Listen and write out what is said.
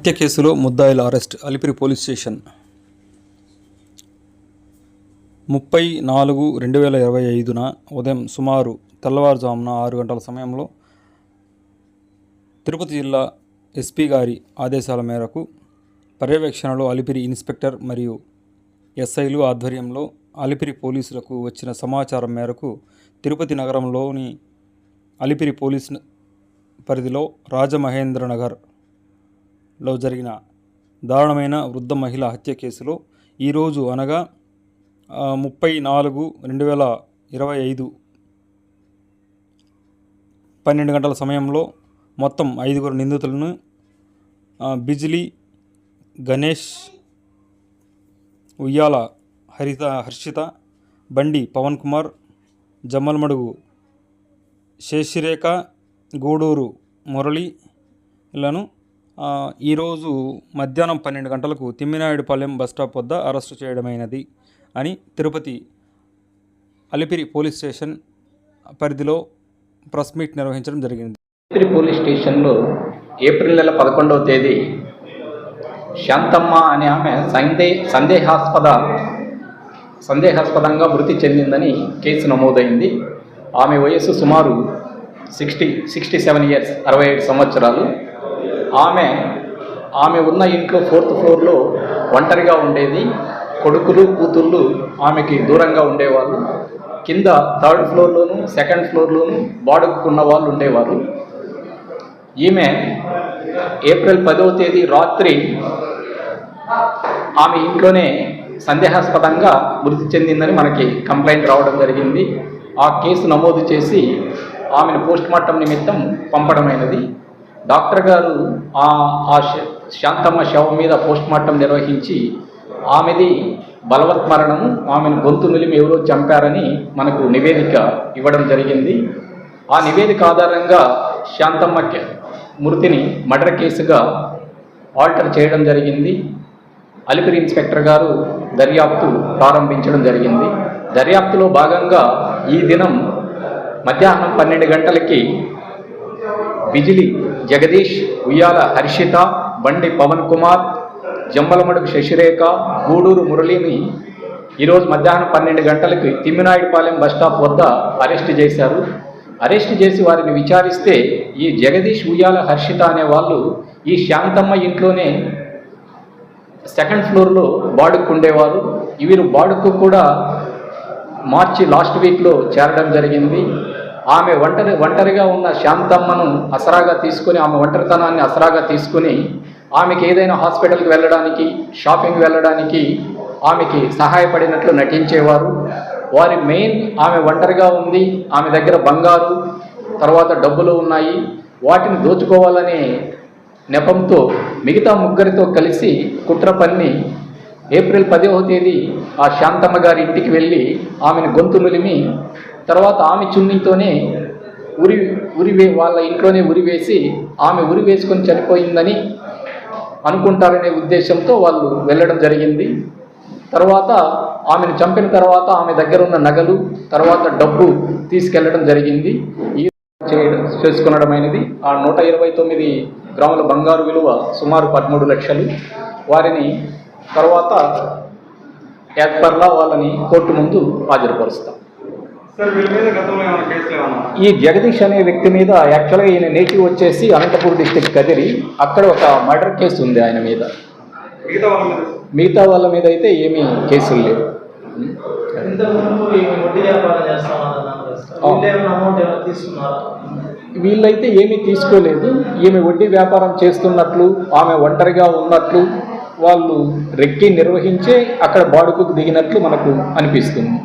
హత్య కేసులో ముద్దాయిల అరెస్ట్ అలిపిరి పోలీస్ స్టేషన్. ముప్పై నాలుగు రెండు వేల ఇరవై ఐదున ఉదయం సుమారు తెల్లవారుజామున ఆరు గంటల సమయంలో తిరుపతి జిల్లా ఎస్పీ గారి ఆదేశాల మేరకు పర్యవేక్షణలో అలిపిరి ఇన్స్పెక్టర్ మరియు ఎస్ఐలు ఆధ్వర్యంలో అలిపిరి పోలీసులకు వచ్చిన సమాచారం మేరకు తిరుపతి నగరంలోని అలిపిరి పోలీస్ పరిధిలో రాజమహేంద్రనగర్ లో జరిగిన దారుణమైన వృద్ధ మహిళ హత్య కేసులో ఈరోజు అనగా ముప్పై నాలుగు రెండు వేల ఇరవై ఐదు పన్నెండు గంటల సమయంలో మొత్తం ఐదుగురు నిందితులను బిజిలీ గణేష్ ఉయ్యాల హరిత హర్షిత బండి పవన్ కుమార్ జమ్మలమడుగు శేషిరేఖ గూడూరు మురళిలను ఈరోజు మధ్యాహ్నం పన్నెండు గంటలకు తిమ్మినాయుడుపాలెం బస్టాప్ వద్ద అరెస్టు చేయడమైనది అని తిరుపతి అలిపిరి పోలీస్ స్టేషన్ పరిధిలో ప్రెస్ మీట్ నిర్వహించడం జరిగింది. అలిపిరి పోలీస్ స్టేషన్లో ఏప్రిల్ నెల పదకొండవ తేదీ శాంతమ్మ అనే ఆమె సందే సందేహాస్పద సందేహాస్పదంగా మృతి చెందిందని కేసు నమోదైంది. ఆమె వయస్సు సుమారు సిక్స్టీ సిక్స్టీ సెవెన్ ఇయర్స్ అరవై ఏడు సంవత్సరాలు. ఆమె ఆమె ఉన్న ఇంట్లో ఫోర్త్ ఫ్లోర్లో ఒంటరిగా ఉండేది. కొడుకులు కూతుళ్ళు ఆమెకి దూరంగా ఉండేవాళ్ళు. కింద థర్డ్ ఫ్లోర్లోను సెకండ్ ఫ్లోర్లోను బాడుకున్న వాళ్ళు ఉండేవారు. ఈమె ఏప్రిల్ పదవ తేదీ రాత్రి ఆమె ఇంట్లోనే సందేహాస్పదంగా మృతి చెందిందని మనకి కంప్లైంట్ రావడం జరిగింది. ఆ కేసు నమోదు చేసి ఆమెను పోస్ట్ మార్టం నిమిత్తం పంపడమైనది. డాక్టర్ గారు ఆ ఆ శ- శాంతమ్మ శవం మీద పోస్ట్ మార్టం నిర్వహించి ఆమెది బలవత్మరణము ఆమెను గొంతు నిలిమి ఎవరో చంపారని మనకు నివేదిక ఇవ్వడం జరిగింది. ఆ నివేదిక ఆధారంగా శాంతమ్మ మృతిని మర్డర్ కేసుగా ఆల్టర్ చేయడం జరిగింది. అలిపిరి ఇన్స్పెక్టర్ గారు దర్యాప్తు ప్రారంభించడం జరిగింది. దర్యాప్తులో భాగంగా ఈ దినం మధ్యాహ్నం పన్నెండు గంటలకి బిజిలి జగదీష్ ఉయ్యాల హర్షిత బండి పవన్ కుమార్ జంబలమడుగు శశిరేఖ గూడూరు మురళిని ఈరోజు మధ్యాహ్నం పన్నెండు గంటలకు తిమ్మినాయుడుపాలెం బస్టాప్ వద్ద అరెస్ట్ చేశారు. అరెస్ట్ చేసి వారిని విచారిస్తే ఈ జగదీష్ ఉయ్యాల హర్షిత అనే వాళ్ళు ఈ శాంతమ్మ ఇంట్లోనే సెకండ్ ఫ్లోర్లో బాడుకు ఉండేవారు వీరు బాడుకు కూడా మార్చి లాస్ట్ వీక్లో చేరడం జరిగింది. ఆమె ఒంటరి ఒంటరిగా ఉన్న శాంతమ్మను అసరాగా తీసుకొని ఆమె ఒంటరితనాన్ని అసరాగా తీసుకొని ఆమెకి ఏదైనా హాస్పిటల్కి వెళ్ళడానికి షాపింగ్ వెళ్ళడానికి ఆమెకి సహాయపడినట్లు నటించేవారు. వారి మెయిన్ ఆమె ఒంటరిగా ఉంది ఆమె దగ్గర బంగారు తర్వాత డబ్బులు ఉన్నాయి. వాటిని దోచుకోవాలనే నెపంతో మిగతా ముగ్గురితో కలిసి కుట్ర పన్ని ఏప్రిల్ పదవ తేదీ ఆ శాంతమ్మ గారి ఇంటికి వెళ్ళి ఆమెను గొంతు నులిమి తర్వాత ఆమె చున్నీతోనే ఉరి ఉరి వే వాళ్ళ ఇంట్లోనే ఉరి వేసి ఆమె ఉరి వేసుకొని చనిపోయిందని అనుకుంటారనే ఉద్దేశంతో వాళ్ళు వెళ్ళడం జరిగింది. తర్వాత ఆమెను చంపిన తర్వాత ఆమె దగ్గర ఉన్న నగలు తర్వాత డబ్బు తీసుకెళ్ళడం జరిగింది. ఈ చేయడం చేసుకునడమైనది. ఆ నూట ఇరవై తొమ్మిది గ్రాముల బంగారు విలువ సుమారు పదమూడు లక్షలు. వారిని తర్వాత యాజ్ పర్లా వాళ్ళని కోర్టు ముందు హాజరుపరుస్తాం. ఈ జగదీష్ అనే వ్యక్తి మీద యాక్చువల్గా ఈయన నేటివ్ వచ్చేసి అనంతపూర్ డిస్టిక్ కదిరి అక్కడ ఒక మర్డర్ కేసు ఉంది ఆయన మీద. మిగతా వాళ్ళ మీద? అయితే ఏమీ కేసులు లేవు. వీళ్ళైతే ఏమీ తీసుకోలేదు. ఈమె వడ్డీ వ్యాపారం చేస్తున్నట్లు ఆమె ఒంటరిగా ఉన్నట్లు వాళ్ళు రెక్కి నిర్వహించే అక్కడ బాడుకు దిగినట్లు మనకు అనిపిస్తుంది.